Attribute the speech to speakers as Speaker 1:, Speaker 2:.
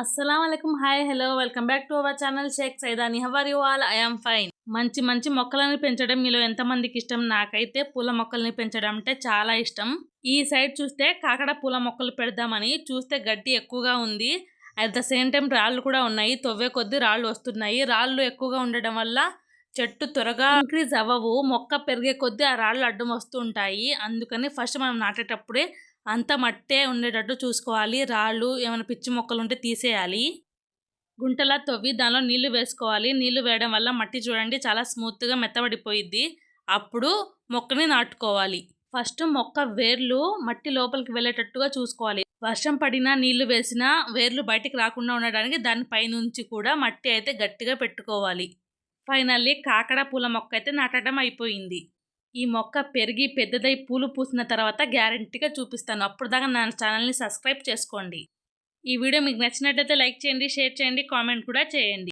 Speaker 1: అస్సలం hi hello welcome back to our channel Shaik Saidani. How are you all? I'm fine. మంచి మంచి మొక్కలను పెంచడం మీలో ఎంతమందికి ఇష్టం? నాకైతే పూల మొక్కల్ని పెంచడం అంటే చాలా ఇష్టం. ఈ సైడ్ చూస్తే కాకడ పూల మొక్కలు పెడదామని చూస్తే గడ్డి ఎక్కువగా ఉంది. అట్ ద సేమ్ టైం రాళ్ళు కూడా ఉన్నాయి. తవ్వే కొద్దీ రాళ్ళు వస్తున్నాయి. రాళ్ళు ఎక్కువగా ఉండడం వల్ల చెట్టు త్వరగా ఇంక్రీజ్ అవ్వవు. మొక్క పెరిగే కొద్దీ ఆ రాళ్ళు అడ్డం వస్తుంటాయి అందుకని ఫస్ట్ మనం నాటేటప్పుడే అంత మట్టే ఉండేటట్టు చూసుకోవాలి. రాళ్ళు ఏమైనా పిచ్చి మొక్కలు ఉంటే తీసేయాలి. గుంటలా తవ్వి దానిలో నీళ్ళు వేసుకోవాలి. నీళ్ళు వేయడం వల్ల మట్టి చూడండి చాలా స్మూత్గా మెత్తబడిపోయిద్ది. అప్పుడు మొక్కని నాటుకోవాలి. ఫస్ట్ మొక్క వేర్లు మట్టి లోపలికి వెళ్ళేటట్టుగా చూసుకోవాలి. వర్షం పడినా నీళ్ళు వేసినా వేర్లు బయటికి రాకుండా ఉండడానికి దాని పైనుంచి కూడా మట్టి అయితే గట్టిగా పెట్టుకోవాలి. ఫైనల్లీ కాకడ పూల మొక్క అయితే నాటడం అయిపోయింది. ఈ మొక్క పెరిగి పెద్దదై పూలు పూసిన తర్వాత గ్యారంటీగా చూపిస్తాను. అప్పుడు దాకా నా ఛానల్ని సబ్స్క్రైబ్ చేసుకోండి. ఈ వీడియో మీకు నచ్చినట్లయితే లైక్ చేయండి షేర్ చేయండి కామెంట్ కూడా చేయండి.